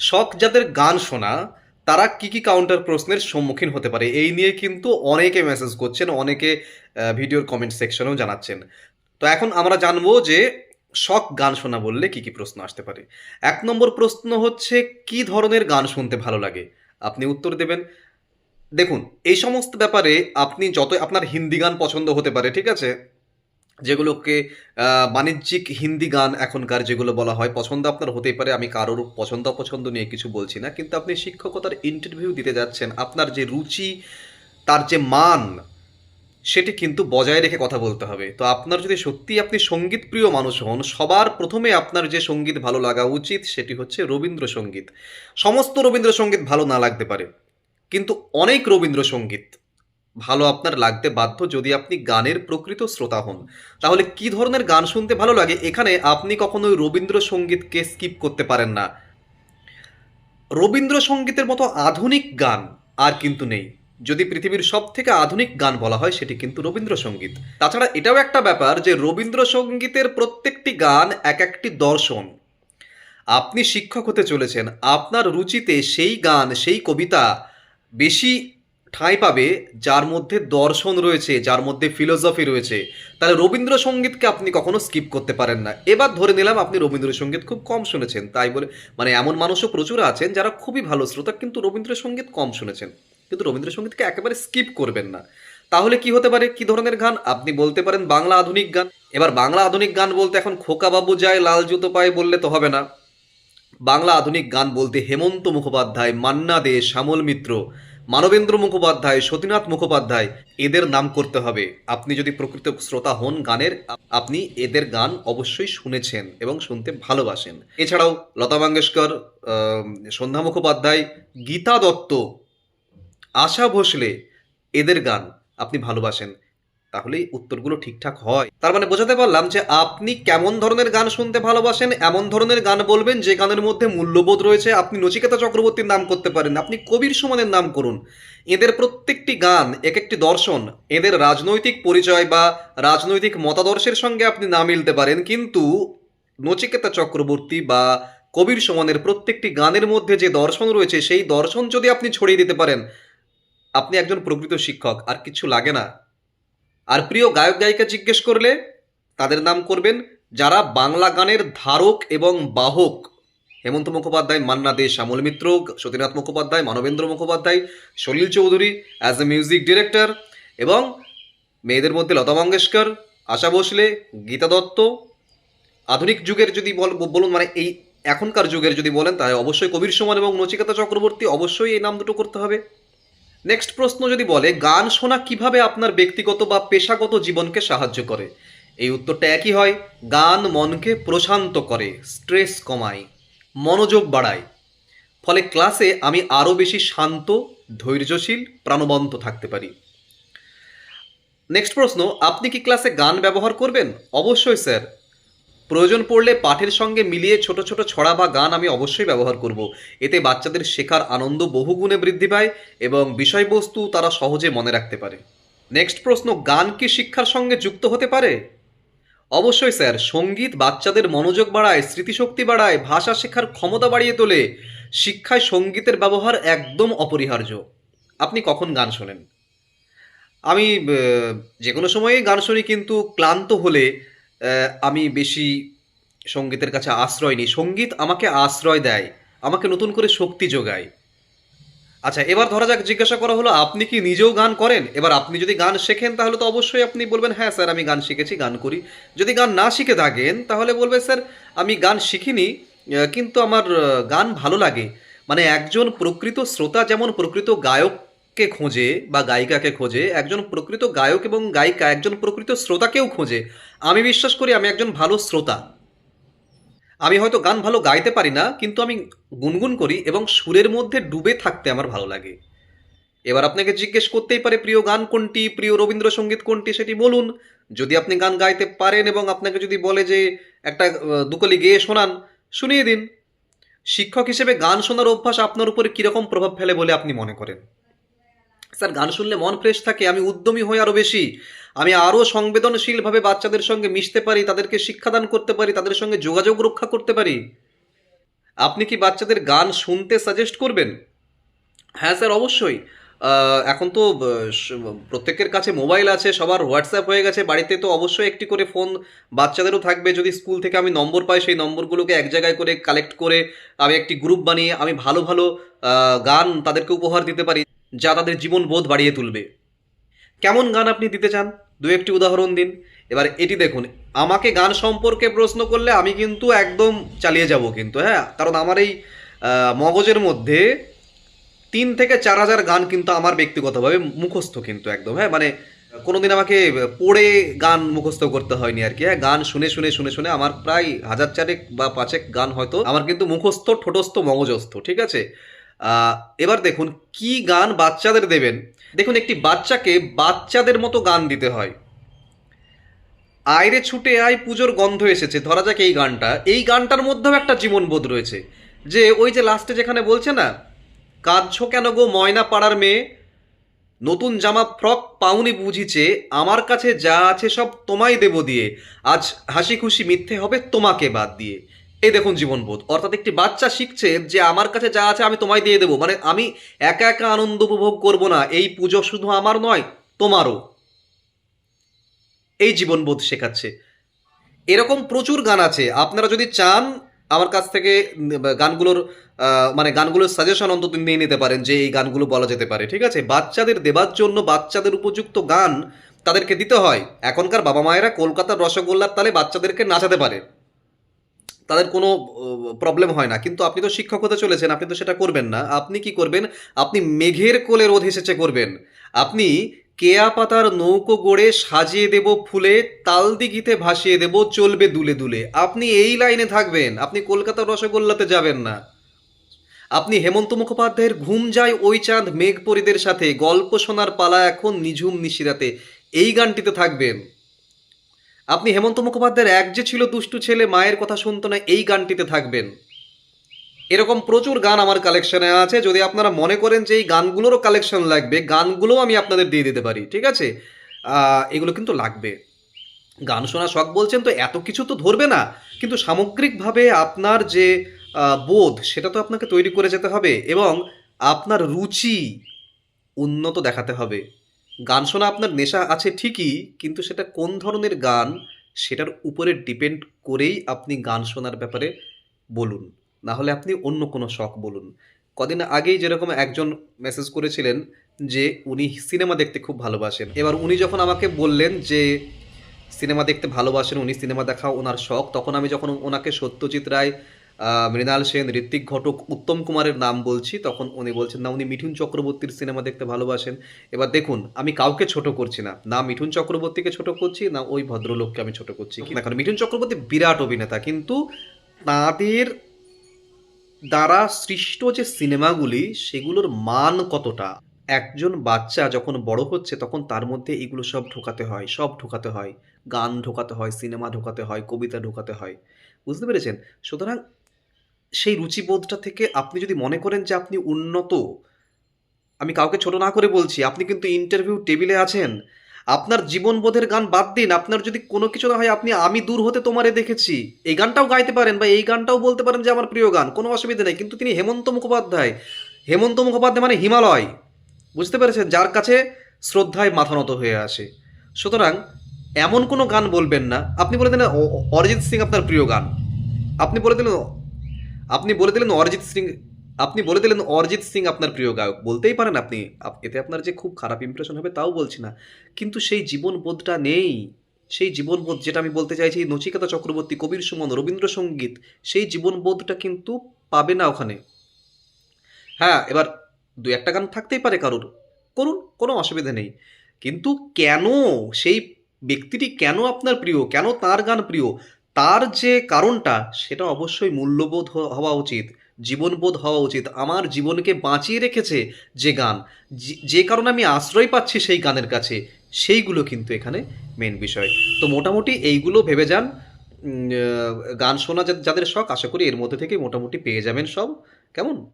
শখ যাদের গান শোনা, তারা কি কি কাউন্টার প্রশ্নের সম্মুখীন হতে পারে? এই নিয়ে কিন্তু অনেকে মেসেজ করছেন, অনেকে ভিডিওর কমেন্ট সেকশনেও জানাচ্ছেন। তো এখন আমরা জানব যে শখ গান শোনা বললে কি কি প্রশ্ন আসতে পারে। এক নম্বর প্রশ্ন হচ্ছে, কি ধরনের গান শুনতে ভালো লাগে? আপনি উত্তর দেবেন, দেখুন, এই সমস্ত ব্যাপারে আপনি যত আপনার হিন্দি গান পছন্দ হতে পারে, ঠিক আছে? যেগুলোকে বাণিজ্যিক হিন্দি গান এখনকার যেগুলো বলা হয়, পছন্দ আপনার হতেই পারে, আমি কারোর পছন্দ অপছন্দ নিয়ে কিছু বলছি না, কিন্তু আপনি শিক্ষকতার ইন্টারভিউ দিতে যাচ্ছেন, আপনার যে রুচি, তার যে মান, সেটি কিন্তু বজায় রেখে কথা বলতে হবে। তো আপনার যদি সত্যি আপনি সংগীত প্রিয় মানুষ হন, সবার প্রথমে আপনার যে সংগীত ভালো লাগা উচিত, সেটি হচ্ছে রবীন্দ্রসঙ্গীত। সমস্ত রবীন্দ্রসঙ্গীত ভালো না লাগতে পারে, কিন্তু অনেক রবীন্দ্রসঙ্গীত ভালো আপনার লাগতে বাধ্য যদি আপনি গানের প্রকৃত শ্রোতা হন। তাহলে কি ধরনের গান শুনতে ভালো লাগে? এখানে আপনি কখনোই রবীন্দ্রসঙ্গীতকে স্কিপ করতে পারেন না। রবীন্দ্রসঙ্গীতের মতো আধুনিক গান আর কিন্তু নেই। যদি পৃথিবীর সব থেকে আধুনিক গান বলা হয়, সেটি কিন্তু রবীন্দ্রসঙ্গীত। তাছাড়া এটাও একটা ব্যাপার যে, রবীন্দ্রসঙ্গীতের প্রত্যেকটি গান এক একটি দর্শন। আপনি শিক্ষক হতে চলেছেন। আপনার রুচিতে সেই গান, সেই কবিতা বেশি ঠাঁই পাবে, যার মধ্যে দর্শন রয়েছে, যার মধ্যে ফিলোসফি রয়েছে। তাহলে রবীন্দ্রসঙ্গীতকে আপনি কখনো স্কিপ করতে পারেন না। এবার ধরে নিলাম আপনি রবীন্দ্রসঙ্গীত খুব কম শুনেছেন, তাই বলে মানে এমন মানুষও প্রচুর আছেন যারা খুবই ভালো শ্রোতা, কিন্তু রবীন্দ্রসঙ্গীত কম শুনেছেন। কিন্তু রবীন্দ্রসঙ্গীতকে একেবারে স্কিপ করবেন না। তাহলে কি হতে পারে? কি ধরনের গান? আপনি বলতে পারেন বাংলা আধুনিক গান। এবার বাংলা আধুনিক গান বলতে এখন খোকা বাবু যায়, লাল জুতো পায়ে বললে তো হবে না। বাংলা আধুনিক গান বলতে হেমন্ত মুখোপাধ্যায়, মান্না দে, শ্যামল মিত্র। মানবেন্দ্র মুখোপাধ্যায়, সতীনাথ মুখোপাধ্যায়, এদের নাম করতে হবে। আপনি যদি প্রকৃত শ্রোতা হন গানের, আপনি এদের গান অবশ্যই শুনেছেন এবং শুনতে ভালোবাসেন। এছাড়াও লতা মঙ্গেশকর সন্ধ্যা মুখোপাধ্যায়, গীতা দত্ত, আশা ভোসলে এদের গান আপনি ভালোবাসেন। তাহলেই উত্তরগুলো ঠিকঠাক হয়। তার মানে বোঝাতে পারলাম যে আপনি কেমন ধরনের গান শুনতে ভালোবাসেন, এমন ধরনের গান বলবেন যে গানের মধ্যে মূল্যবোধ রয়েছে। আপনি নচিকেতা চক্রবর্তীর নাম করতে পারেন, আপনি কবির সমানের নাম করুন। এদের প্রত্যেকটি গান এক একটি দর্শন, এদের রাজনৈতিক পরিচয় বা রাজনৈতিক মতাদর্শের সঙ্গে আপনি না মিলতে পারেন, কিন্তু নচিকেতা চক্রবর্তী বা কবির সমানের প্রত্যেকটি গানের মধ্যে যে দর্শন রয়েছে, সেই দর্শন যদি আপনি ছড়িয়ে দিতে পারেন, আপনি একজন প্রকৃত শিক্ষক, আর কিছু লাগে না। আর প্রিয় গায়ক গায়িকা জিজ্ঞেস করলে তাদের নাম করবেন যারা বাংলা গানের ধারক এবং বাহক। Hemanta Mukhopadhyay, Manna Dey, Shyamal Mitra, Satinath Mukhopadhyay, Manabendra Mukhopadhyay, Salil Chowdhury as a music director এবং মেয়েদের মধ্যে লতা মঙ্গেশকর, আশা ভোসলে, গীতা দত্ত। আধুনিক যুগের যদি বল- বলুন মানে এই এখনকার যুগের যদি বলেন তাহলে অবশ্যই কবির সমান এবং নচিকেতা চক্রবর্তী অবশ্যই এই নাম দুটো করতে হবে। নেক্সট প্রশ্ন যদি বলে, গান শোনা কীভাবে আপনার ব্যক্তিগত বা পেশাগত জীবনকে সাহায্য করে? এই উত্তরটা একই হয়, গান মনকে প্রশান্ত করে স্ট্রেস কমায়, মনোযোগ বাড়ায়। ফলে ক্লাসে আমি আরও বেশি শান্ত, ধৈর্যশীল, প্রাণবন্ত থাকতে পারি। নেক্সট প্রশ্ন, আপনি কি ক্লাসে গান ব্যবহার করবেন? অবশ্যই, স্যার। প্রয়োজন পড়লে পাঠের সঙ্গে মিলিয়ে ছোট ছোট ছড়া বা গান আমি অবশ্যই ব্যবহার করব। এতে বাচ্চাদের শেখার আনন্দ বহুগুণে বৃদ্ধি পায় এবং বিষয়বস্তু তারা সহজে মনে রাখতে পারে। নেক্সট প্রশ্ন, গান কি শিক্ষার সঙ্গে যুক্ত হতে পারে? অবশ্যই স্যার, সংগীত বাচ্চাদের মনোযোগ বাড়ায়, স্মৃতিশক্তি বাড়ায়, ভাষা শেখার ক্ষমতা বাড়িয়ে তোলে। শিক্ষায় সঙ্গীতের ব্যবহার একদম অপরিহার্য। আপনি কখন গান শোনেন? আমি যে কোনো সময়েই গান শুনি, কিন্তু ক্লান্ত হলে আমি বেশি সঙ্গীতের কাছে আশ্রয় নিই। সংগীত আমাকে আশ্রয় দেয়, আমাকে নতুন করে শক্তি যোগায়। আচ্ছা এবার ধরা যাক, জিজ্ঞাসা করা হলো, আপনি কি নিজেও গান করেন? এবার আপনি যদি গান শেখেন, তাহলে তো অবশ্যই আপনি বলবেন হ্যাঁ স্যার, আমি গান শিখেছি, গান করি। যদি গান না শিখে থাকেন, তাহলে বলবে, স্যার, আমি গান শিখিনি কিন্তু আমার গান ভালো লাগে। মানে একজন প্রকৃত শ্রোতা, যেমন প্রকৃত গায়ককে খোঁজে বা গায়িকাকে খোঁজে, একজন প্রকৃত গায়ক এবং গায়িকা একজন প্রকৃত শ্রোতাকেও খোঁজে। আমি বিশ্বাস করি আমি একজন ভালো শ্রোতা। আমি হয়তো গান ভালো গাইতে পারি না, কিন্তু আমি গুনগুন করি এবং সুরের মধ্যে ডুবে থাকতে আমার ভালো লাগে। এবার আপনাকে জিজ্ঞেস করতেই পারে, প্রিয় গান কোনটি? প্রিয় রবীন্দ্রসঙ্গীত কোনটি? সেটি বলুন। যদি আপনি গান গাইতে পারেন এবং আপনাকে যদি বলে যে, একটা দুকলি গেয়ে শোনান, শুনিয়ে দিন। শিক্ষক হিসেবে গান শোনার অভ্যাস আপনার উপরে কীরকম প্রভাব ফেলে বলে আপনি মনে করেন? স্যার, গান শুনলে মন ফ্রেশ থাকে, আমি উদ্যমী হই আরও বেশি। আমি আরও সংবেদনশীলভাবে বাচ্চাদের সঙ্গে মিশতে পারি, তাদেরকে শিক্ষাদান করতে পারি, তাদের সঙ্গে যোগাযোগ রক্ষা করতে পারি। আপনি কি বাচ্চাদের গান শুনতে সাজেস্ট করবেন? হ্যাঁ স্যার, অবশ্যই। এখন তো প্রত্যেকের কাছে মোবাইল আছে, সবার হোয়াটসঅ্যাপ হয়ে গেছে, বাড়িতে তো অবশ্যই একটি করে ফোন বাচ্চাদেরও থাকবে। যদি স্কুল থেকে আমি নম্বর পাই, সেই নম্বরগুলোকে এক জায়গায় করে কালেক্ট করে আমি একটি গ্রুপ বানিয়ে আমি ভালো ভালো গান তাদেরকে উপহার দিতে পারি। যা তাদের জীবন বোধ বাড়িয়ে তুলবে। কেমন গান আপনি দিতে চান? দু একটি উদাহরণ দিন। এবার এটি দেখুন। আমাকে গান সম্পর্কে প্রশ্ন করলে আমি কিন্তু একদম চালিয়ে যাব কিন্তু হ্যাঁ? কারণ আমার এই মগজের মধ্যে তিন থেকে চার হাজার গান কিন্তু আমার ব্যক্তিগতভাবে মুখস্থ কিন্তু একদম হ্যাঁ? মানে কোনোদিন আমাকে পড়ে গান মুখস্থ করতে হয়নি আর কি হ্যাঁ? গান শুনে শুনে শুনে শুনে আমার প্রায় হাজার চারেক বা পাঁচেক গান হয়তো আমার কিন্তু মুখস্থ, ঠোঁটস্থ, মগজস্থ, ঠিক আছে? এবার দেখুন কি গান বাচ্চাদের দেবেন। দেখুন একটি বাচ্চাকে বাচ্চাদের মতো গান দিতে হয়। আয়রে ছুটে আয় পুজোর গন্ধ এসেছে, ধরা যাক এই গানটা। এই গানটার মধ্যেও একটা জীবনবোধ রয়েছে, যে ওই যে লাস্টে যেখানে বলছে না, কাঁদছ কেন গো ময়না পাড়ার মেয়ে? নতুন জামা ফ্রক পাউনি বুঝিছে, আমার কাছে যা আছে সব তোমায় দেব দিয়ে। আজ হাসি খুশি মিথ্যে হবে তোমাকে বাদ দিয়ে। এই দেখুন জীবনবোধ। অর্থাৎ একটি বাচ্চা শিখছে যে আমার কাছে যা আছে আমি তোমায় দিয়ে দেবো। মানে আমি একা একা আনন্দ উপভোগ করব না। এই পুজো শুধু আমার নয়, তোমারও। এই জীবনবোধ শেখাচ্ছে। এরকম প্রচুর গান আছে। আপনারা যদি চান, আমার কাছ থেকে গানগুলোর মানে গানগুলোর সাজেশন অন্তত নিয়ে নিতে পারেন যে এই গানগুলো বলা যেতে পারে, ঠিক আছে? বাচ্চাদের দেবার জন্য বাচ্চাদের উপযুক্ত গান তাদেরকে দিতে হয়। এখনকার বাবা মায়েরা কলকাতার রসগোল্লার তালে বাচ্চাদেরকে নাচাতে পারে। তাদের কোনো প্রবলেম হয় না। কিন্তু আপনি তো শিক্ষক হতে চলেছেন, আপনি তো সেটা করবেন না। আপনি কি করবেন? আপনি মেঘের কোলে রোধ হেসেছে করবেন। আপনি কেয়া পাতার নৌকো গড়ে সাজিয়ে দেব ফুলে, তাল দিঘিতে ভাসিয়ে দেব চলবে দুলে দুলে। আপনি এই লাইনে থাকবেন, আপনি কলকাতার রসগোল্লাতে যাবেন না। আপনি হেমন্ত মুখোপাধ্যায়ের ঘুম যায় ওই চাঁদ মেঘপরিদের সাথে, গল্প শোনার পালা এখন নিঝুম নিশিরাতে। এই গানটিতে থাকবেন। আপনি হেমন্ত মুখোপাধ্যায়ের এক যে ছিল দুষ্টু ছেলে মায়ের কথা শুনতো না, এই গানটিতে থাকবেন। এরকম প্রচুর গান আমার কালেকশনে আছে। যদি আপনারা মনে করেন যে এই গানগুলোরও কালেকশন লাগবে, গানগুলোও আমি আপনাদের দিয়ে দিতে পারি, ঠিক আছে? এগুলো কিন্তু লাগবে। গান শোনা শখ বলছেন তো, এত কিছু তো ধরবে না। কিন্তু সামগ্রিকভাবে আপনার যে বোধ, সেটা তো আপনাকে তৈরি করে যেতে হবে এবং আপনার রুচি উন্নত দেখাতে হবে। গান শোনা আপনার নেশা আছে ঠিকই, কিন্তু সেটা কোন ধরনের গান সেটার উপরে ডিপেন্ড করেই আপনি গান শোনার ব্যাপারে বলুন। না হলে আপনি অন্য কোনো শখ বলুন। কদিন আগেই যেরকম একজন মেসেজ করেছিলেন যে উনি সিনেমা দেখতে খুব ভালোবাসেন। এবার উনি যখন আমাকে বললেন যে সিনেমা দেখতে ভালোবাসেন, উনি সিনেমা দেখা ওনার শখ, তখন আমি যখন ওনাকে সত্যজিৎ রায় মৃণাল সেন ঋত্বিক ঘটক উত্তম কুমারের নাম বলছি। তখন উনি বলছেন না উনি মিঠুন চক্রবর্তীর সিনেমা দেখতে ভালোবাসেন। এবার দেখুন আমি কাউকে ছোট করছি না। না মিঠুন চক্রবর্তীকে ছোট করছি না ওই ভদ্রলোককে আমি ছোট করছি। না কারণ মিঠুন চক্রবর্তী বিরাট অভিনেতা কিন্তু তাদের দ্বারা সৃষ্ট যে সিনেমাগুলি সেগুলোর মান কতটা? একজন বাচ্চা যখন বড় হচ্ছে তখন তার মধ্যে এগুলো সব ঢোকাতে হয় সব ঢোকাতে হয়। গান ঢোকাতে হয় সিনেমা ঢোকাতে হয় কবিতা ঢোকাতে হয়। বুঝতে পেরেছেন? সুতরাং সেই রুচিবোধটা থেকে আপনি যদি মনে করেন যে আপনি উন্নত, আমি কাউকে ছোট না করে বলছি, আপনি কিন্তু ইন্টারভিউ টেবিলে আছেন, আপনার জীবনবোধের গান বাদ দিন, আপনার যদি কোনো কিছু না হয়, আপনি আমি দূর হতে তোমারে দেখেছি। এই গানটাও গাইতে পারেন বা এই গানটাও বলতে পারেন যে আমার প্রিয় গান, কোনো অসুবিধা নেই, কিন্তু তিনি হেমন্ত মুখোপাধ্যায় হেমন্ত মুখোপাধ্যায় মানে হিমালয়, বুঝতে পেরেছেন? যার কাছে শ্রদ্ধায় মাথা নত হয়ে আসে। সুতরাং এমন কোনো গান বলবেন না। আপনি বলে দিলেন অরিজিৎ সিং আপনার প্রিয় গান। আপনি বলে দিলেন আপনি বলে দিলেন অরিজিৎ সিং, আপনি বলে দিলেন অরিজিৎ সিং আপনার প্রিয় গায়ক। বলতেই পারেন আপনি এতে আপনার যে খুব খারাপ ইমপ্রেশন হবে তাও বলছি না। কিন্তু সেই জীবনবোধটা নেই। সেই জীবনবোধ যেটা আমি বলতে চাইছি, নচিকেতা চক্রবর্তী, কবির সুমন, রবীন্দ্রসঙ্গীত, সেই জীবনবোধটা কিন্তু পাবে না ওখানে। হ্যাঁ এবার দু একটা গান থাকতেই পারে কারোর। করুন, কোনো অসুবিধা নেই। কিন্তু কেন সেই ব্যক্তিটি কেন আপনার প্রিয়? কেন তার গান প্রিয়? তার যে কারণটা, সেটা অবশ্যই মূল্যবোধ হওয়া উচিত, জীবনবোধ হওয়া উচিত। আমার জীবনকে বাঁচিয়ে রেখেছে যে গান, যে- কারণে আমি আশ্রয় পাচ্ছি সেই গানের কাছে, সেইগুলো কিন্তু এখানে মেন বিষয়। তো মোটামুটি এইগুলো ভেবে যান। গান শোনা যাদের শখ, আশা করি এর মধ্যে থেকে মোটামুটি পেয়ে যাবেন সব। কেমন?